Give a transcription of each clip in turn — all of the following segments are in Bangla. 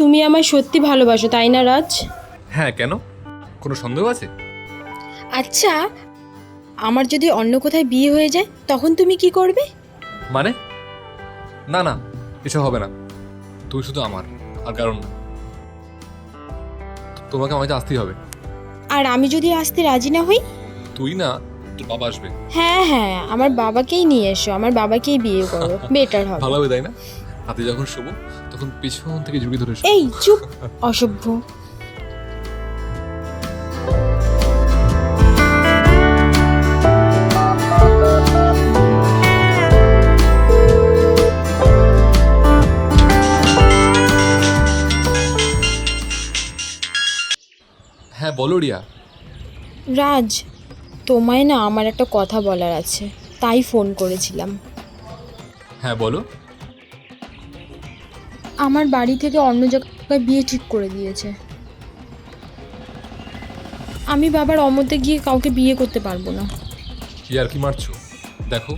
তুমি আমায় সত্যি ভালোবাসো তাই না রাজ? হ্যাঁ কেন? কোনো সন্দেহ আছে? আচ্ছা আমার যদি অন্য কোথায় বিয়ে হয়ে যায় তখন তুমি কি করবে? মানে? না না এসব হবে না। তুই শুধু আমার আর কারণ না। তোমাকে আমাকে আসতেই হবে। আর আমি যদি আসতে রাজি না হই? তুই না তোর বাবা আসবে। হ্যাঁ হ্যাঁ আমার বাবাকেই নিয়ে এসো আমার বাবাকেই বিয়ে করো বেটার হবে। ভালো হবে তাই না? হাতে যখন শোবো তখন পেছন থেকে জড়িয়ে ধরে। এই চুপ! অসভ্য। হ্যাঁ বলো রিয়া। রাজ তোমায় না আমার একটা কথা বলার আছে। তাই ফোন করেছিলাম। হ্যাঁ বলো। আমার বাড়ি থেকে অন্য জায়গায় বিয়ে ঠিক করে দিয়েছে। আমি বাবার অমতে গিয়ে কাউকে বিয়ে করতে পারব না। কি আর কি মারছো? দেখো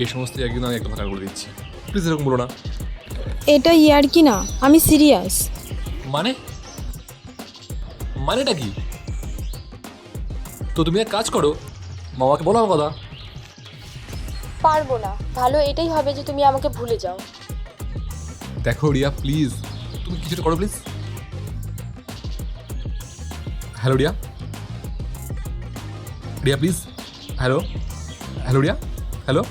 এই সমস্ত একদিন আমি একদম ফাঁকা করে দিচ্ছি। প্লিজ এরকম বলো না। এটা ইয়ার কি না? আমি সিরিয়াস। মানে? মানেটা কি? তো তুমি এক কাজ করো মামাকে বলো আমার কথা। পারব না। ভালো এটাই হবে যে তুমি আমাকে ভুলে যাও। দেখো রিয়া প্লিজ তুমি কিছুটা করো please hello Riya? Riya please hello hello Riya? Hello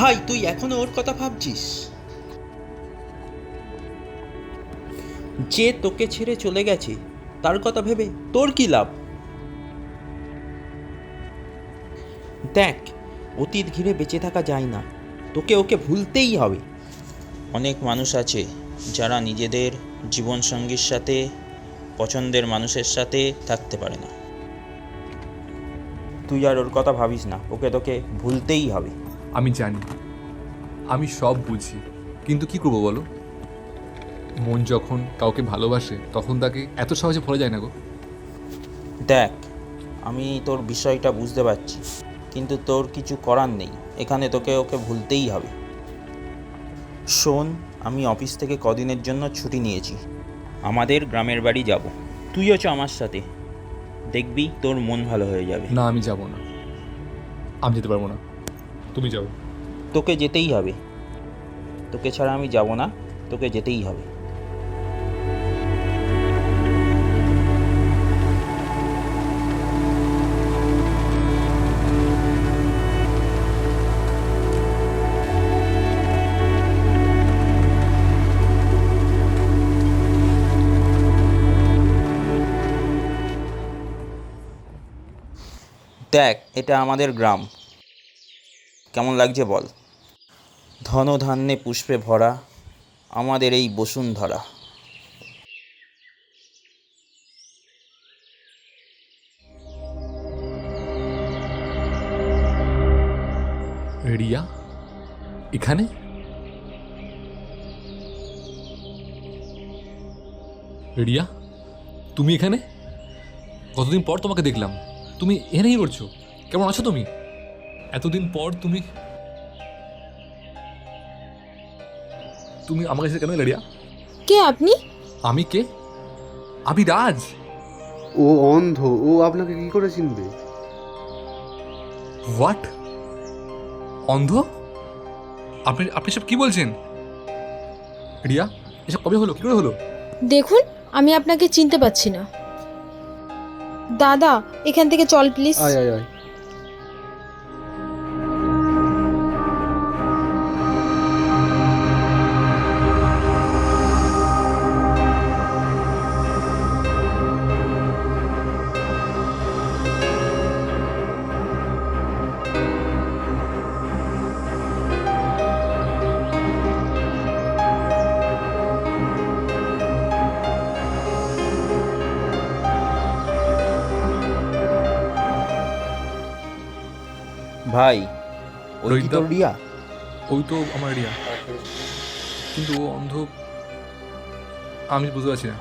ভাই তুই এখনও ওর কথা ভাবছিস? যে তোকে ছেড়ে চলে গেছে তার কথা ভেবে তোর কি লাভ? দেখ অতীত ঘিরে বেঁচে থাকা যায় না। তোকে ওকে ভুলতেই হবে। অনেক মানুষ আছে যারা নিজেদের জীবনসঙ্গীর সাথে পছন্দের মানুষের সাথে থাকতে পারে না। তুই আর ওর কথা ভাবিস না। ওকে তোকে ভুলতেই হবে। আমি জানি। আমি সব বুঝি। কিন্তু কি করব বলো? মন যখন কাউকে ভালোবাসে তখন তাকে এত সহজে ভোলা যায় না গো। দেখ আমি তোর বিষয়টা বুঝতে পারছি কিন্তু তোর কিছু করার নেই। এখানে তোকে ওকে ভুলতেই হবে। শোন আমি অফিস থেকে কদিনের জন্য ছুটি নিয়েছি। আমাদের গ্রামের বাড়ি যাব। তুইও চ আমার সাথে। দেখবি তোর মন ভালো হয়ে যাবে। না আমি যাব না। আমি যেতে পারব না। তুমি যাও। তোকে যেতেই হবে। তোকে ছাড়া আমি যাব না, তোকে যেতেই হবে। দেখ, এটা আমাদের গ্রাম। কেমন লাগছে বল? ধনধান্যে পুষ্পে ভরা আমাদের এই বসুন্ধরা। রিয়া, এখানে? রিয়া, তুমি এখানে? কতদিন পর তোমাকে দেখলাম। তুমি এখানেই করছ কেমন আছো তুমি? এতদিন পর তুমি তুমি আমার কাছে কেন এলে রিয়া কে আপনি? আমি কে? আমি রাজ ও অন্ধ ও আপনাকে কি করে চিনবে? হোয়াট? অন্ধ? আপনি আপনি সব কি বলছেন? রিয়া এসব কবে হলো? কি করে হলো? দেখুন আমি আপনাকে চিনতে পারছি না। দাদা এখান থেকে চল প্লিজ। আয় আয় আয়। ভাই ওই কি। তোর রিয়া? ওই তো আমার রিয়া। কিন্তু ও অন্ধ। আমি বুঝতে পারছি না।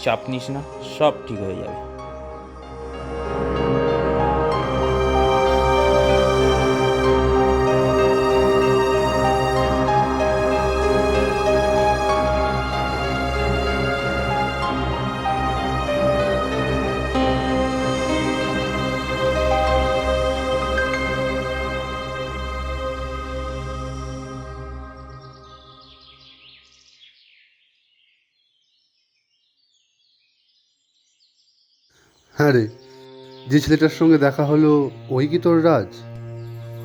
চাপ নিস না সব ঠিক হয়ে যাবে। হ্যাঁ রে যে ছেলেটার সঙ্গে দেখা হলো ওই কি তোর রাজ?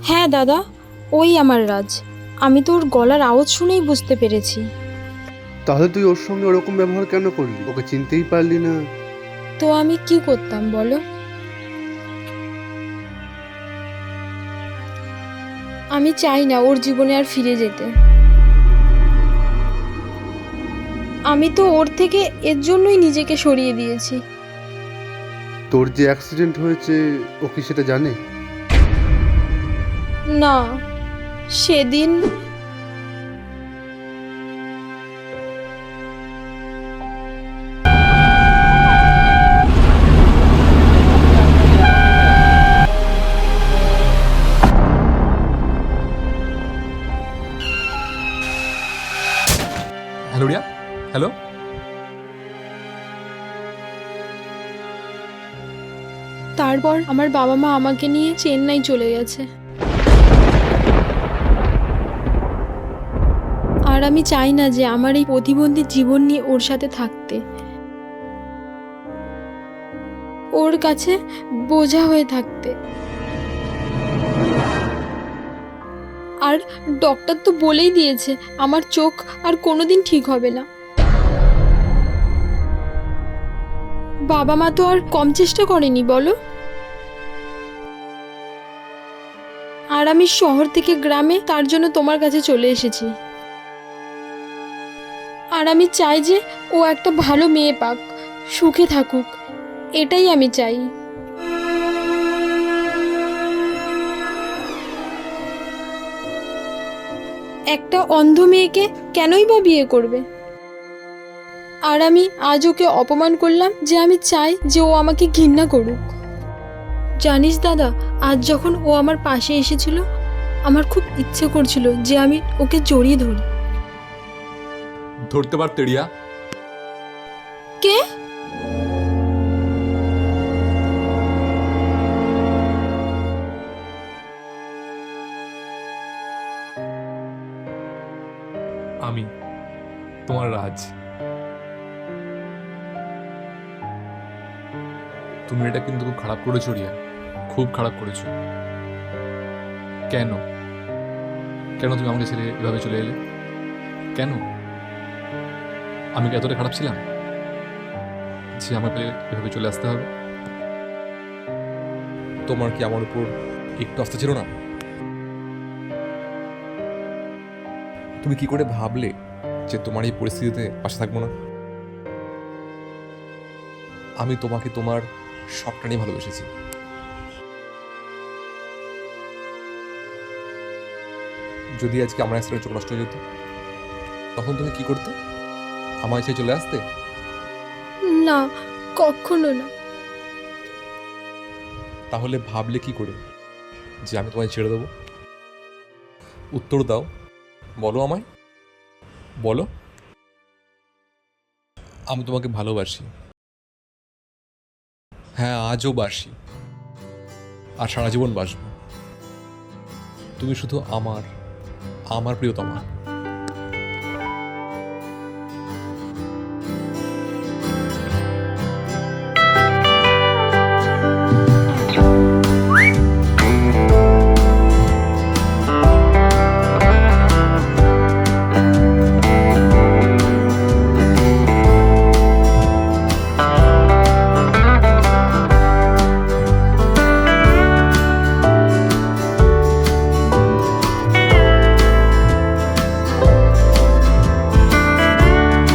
হ্যাঁ দাদা ওই আমার রাজ। আমি তো ওর গলার আওয়াজ শুনেই বুঝতে পেরেছি। তাহলে তুই ওর সঙ্গে ওরকম ব্যবহার কেন করলি? ওকে চিনতেই পারলি না। তো আমি কি করতাম বলো? আমি চাই না ওর জীবনে আর ফিরে যেতে। আমি তো ওর থেকে এর জন্যই নিজেকে সরিয়ে দিয়েছি। তোর যে অ্যাক্সিডেন্ট হয়েছে ও কি সেটা জানে? না সেদিন হ্যালো রিয়া হ্যালো? তারপর আমার বাবা মা আমাকে নিয়ে চেন্নাই চলে গেছে। আর আমি চাই না যে আমার এই প্রতিবন্ধী জীবন নিয়ে ওর সাথে থাকতে। ওর কাছে বোঝা হয়ে থাকতে। আর ডক্টর তো বলেই দিয়েছে, আমার চোখ আর কোনোদিন ঠিক হবে না। বাবা মা তো আর কম চেষ্টা করেনি, বলো? আর আমি শহর থেকে গ্রামে তার জন্য তোমার কাছে চলে এসেছি। আর আমি চাই যে ও একটা ভালো মেয়ে পাক, সুখে থাকুক। এটাই আমি চাই। একটা অন্ধ মেয়েকে কেনই বা বিয়ে করবে? আর আমি আজ ওকে অপমান করলাম যে আমি চাই যে ও আমাকে ঘৃণা করুক। জানিস দাদা আজ যখন ও আমার পাশে এসেছিল আমার খুব ইচ্ছে করছিল যে আমি ওকে জড়িয়ে ধরি। ধরতে পারতে রিয়া? কে? আমি তোমার রাজ। তুমি এটা কিন্তু খুব খারাপ করেছ রিয়া। খুব খারাপ করেছ। কেন? কেন তুমি আমাকে ছেড়ে এভাবে চলে এলে? কেন? আমি কি এতটা খারাপ ছিলাম? যে আমাকে এভাবে চলে আসতে হবে? তোমার কি আমার উপর একটু আস্থা ছিল না? তুমি কি করে ভাবলে যে তোমার এই পরিস্থিতিতে পাশে থাকব না? আমি তোমাকে তোমার সবটা নিয়ে ভালোবেসেছি। যদি আজকে আমার অ্যাক্সিডেন্ট চোখ নষ্ট হয়ে যেত তখন তুমি কি করতে? আমার এসে চলে আসতে? না কখনো না। তাহলে ভাবলে কি করে যে আমি তোমায় ছেড়ে দেবো? উত্তর দাও। বলো আমায়। বলো। আমি তোমাকে ভালোবাসি। হ্যাঁ আজও বাসি। আর সারা জীবন বাসবো। তুমি শুধু আমার আমার প্রিয়তমা।